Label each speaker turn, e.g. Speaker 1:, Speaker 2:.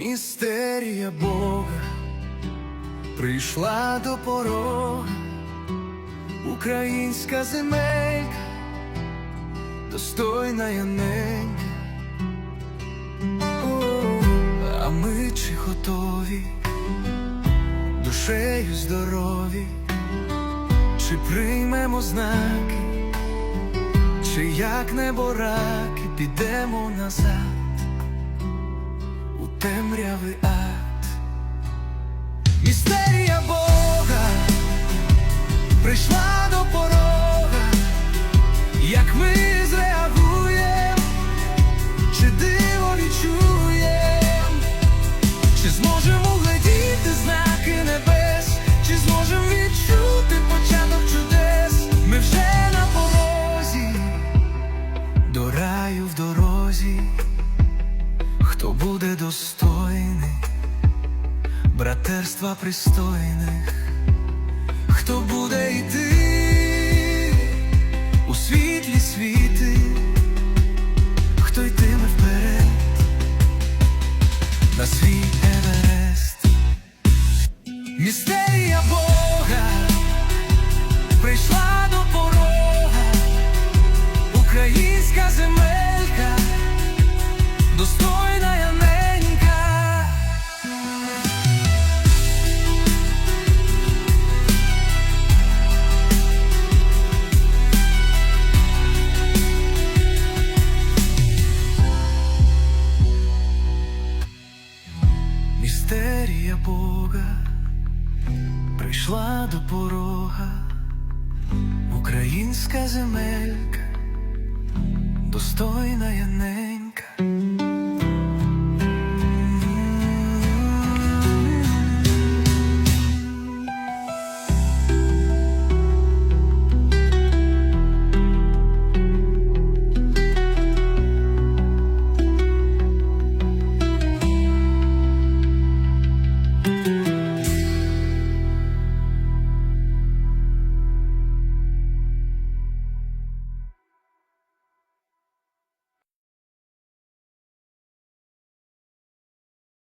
Speaker 1: Містерія Бога прийшла до порога, українська земелька, достойна яненька. А ми чи готові, душею здорові, чи приймемо знаки, чи як небо раки підемо назад темрявий ад. Містерія Бога прийшла до порога, як ми зреагуєм, чи диво відчуєм, чи зможемо глядіти знаки небес, чи зможемо відчути початок чудес. Ми вже на порозі, до раю в дорозі. Хто буде достойний? Братерства пристойних, хто буде йти у світлі світи, хто йтиме вперед? На свій Еверест, містерія Містерія Бога прийшла до порога, українська земелька, достойна яненька.